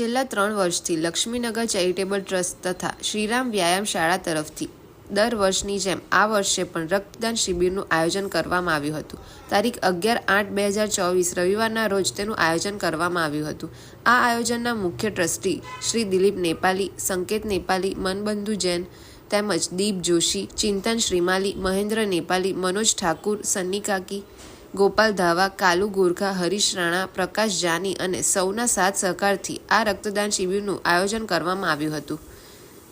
છેલ્લા ત્રણ વર્ષથી લક્ષ્મીનગર ચેરિટેબલ ટ્રસ્ટ તથા શ્રીરામ વ્યાયામ શાળા તરફથી દર વર્ષની જેમ આ વર્ષે પણ રક્તદાન શિબિરનું આયોજન કરવામાં આવ્યું હતું. તારીખ અગિયાર આઠ બે હજાર ચોવીસ રવિવારના રોજ તેનું આયોજન કરવામાં આવ્યું હતું. આ આયોજનના મુખ્ય ટ્રસ્ટી શ્રી દિલીપ નેપાલી, સંકેત નેપાલી, મનબંધુ જૈન તેમજ દીપ જોશી, ચિંતન શ્રીમાલી, મહેન્દ્ર નેપાલી, મનોજ ઠાકુર, સન્ની કાકી ગોપાલ ધાવા, કાલુ ગોરખા, હરીશ રાણા, પ્રકાશ જાની અને સૌના સાથ સહકારથી આ રક્તદાન શિબિરનું આયોજન કરવામાં આવ્યું હતું.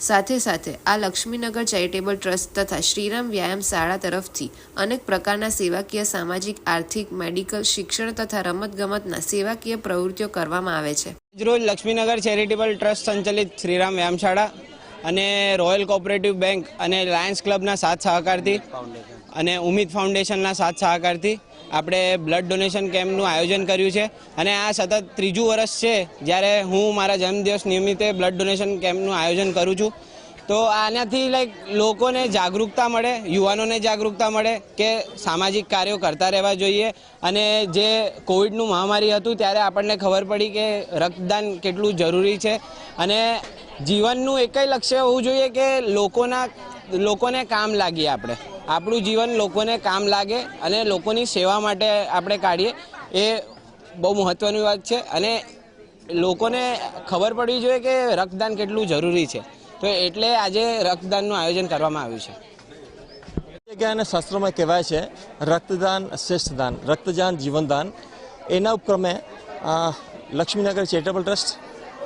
સાથે સાથે આ લક્ષ્મીનગર ચેરિટેબલ ટ્રસ્ટ તથા શ્રીરામ વ્યાયામ શાળા તરફથી અનેક પ્રકારના સેવાકીય, સામાજિક, આર્થિક, મેડિકલ, શિક્ષણ તથા રમતગમતના સેવાકીય પ્રવૃત્તિઓ કરવામાં આવે છે. રોજ લક્ષ્મીનગર ચેરિટેબલ ટ્રસ્ટ સંચાલિત શ્રીરામ વ્યાયામશાળા અને રોયલ કોઓપરેટિવ બેંક અને લાયન્સ ક્લબના સાથ સહકારથી અને ઉમિત ફાઉન્ડેશનના સાથ સહકારથી આપણે બ્લડ ડોનેશન કેમ્પનું આયોજન કર્યું છે. અને આ સતત ત્રીજું વર્ષ છે જ્યારે હું મારા જન્મદિવસ નિમિત્તે બ્લડ ડોનેશન કેમ્પનું આયોજન કરું છું. તો આનાથી લાઈક લોકોને જાગૃતતા મળે, યુવાનોને જાગૃતતા મળે કે સામાજિક કાર્યો કરતા રહેવા જોઈએ. અને જે કોવિડનું મહામારી હતું ત્યારે આપણને ખબર પડી કે રક્તદાન કેટલું જરૂરી છે. અને જીવનનું એક લક્ષ્ય હોવું જોઈએ કે લોકોના, લોકોને કામ લાગીએ આપણે. આપણું જીવન લોકોને કામ લાગે અને લોકોની સેવા માટે આપણે કાઢીએ, એ બહુ મહત્ત્વની વાત છે. અને લોકોને ખબર પડવી જોઈએ કે રક્તદાન કેટલું જરૂરી છે. તો એટલે આજે રક્તદાનનું આયોજન કરવામાં આવ્યું છે. અને શાસ્ત્રોમાં કહેવાય છે, રક્તદાન શ્રેષ્ઠ દાન, રક્તદાન જીવનદાન એના ઉપક્રમે લક્ષ્મીનગર ચેરિટેબલ ટ્રસ્ટ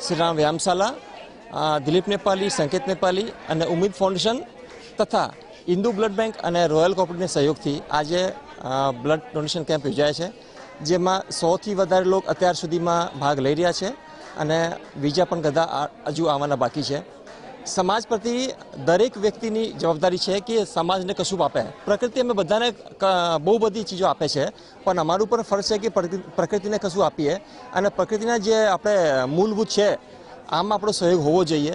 શ્રીરામ વ્યાયામશાલા દિલીપ નેપાલી, સંકેત નેપાલી અને ઉમિદ ફાઉન્ડેશન તથા ઇન્દુ બ્લડ બેંક અને રોયલ કોઓપરેટિવના સહયોગથી આજે બ્લડ ડોનેશન કેમ્પ યોજાય છે, જેમાં સૌથી વધારે લોકો અત્યાર સુધીમાં ભાગ લઈ રહ્યા છે અને બીજા પણ બધા હજુ આવવાના બાકી છે. સમાજ પ્રતિ દરેક વ્યક્તિની જવાબદારી છે કે સમાજને કશું આપે. પ્રકૃતિ અમે બધાને બહુ બધી ચીજો આપે છે, પણ અમારું પણ ફરજ છે કે પ્રકૃતિને કશું આપીએ અને પ્રકૃતિના જે આપણે મૂળભૂત છે, આમાં આપણો સહયોગ હોવો જોઈએ.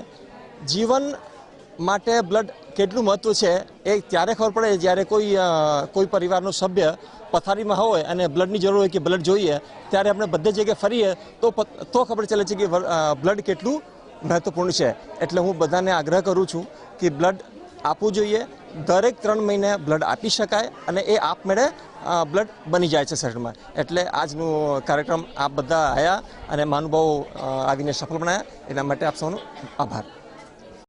જીવન માટે બ્લડ કેટલું મહત્વ છે એ ત્યારે ખબર પડે જ્યારે કોઈ કોઈ પરિવારનો સભ્ય પથારીમાં હોય અને બ્લડની જરૂર હોય કે બ્લડ જોઈએ, ત્યારે આપણે બધે જગ્યાએ ફરીએ તો તો ખબર ચાલે છે કે બ્લડ કેટલું મહત્વપૂર્ણ છે. એટલે હું બધાને આગ્રહ કરું છું કે બ્લડ આપવું જોઈએ. દરેક ત્રણ મહિને બ્લડ આપી શકાય અને એ આપમેળે બ્લડ બની જાય છે શરીરમાં. એટલે આજનું કાર્યક્રમ આપ બધા આવ્યા અને મહાનુભાવો આવીને સફળ બનાવ્યા એના માટે આપ સૌનો આભાર.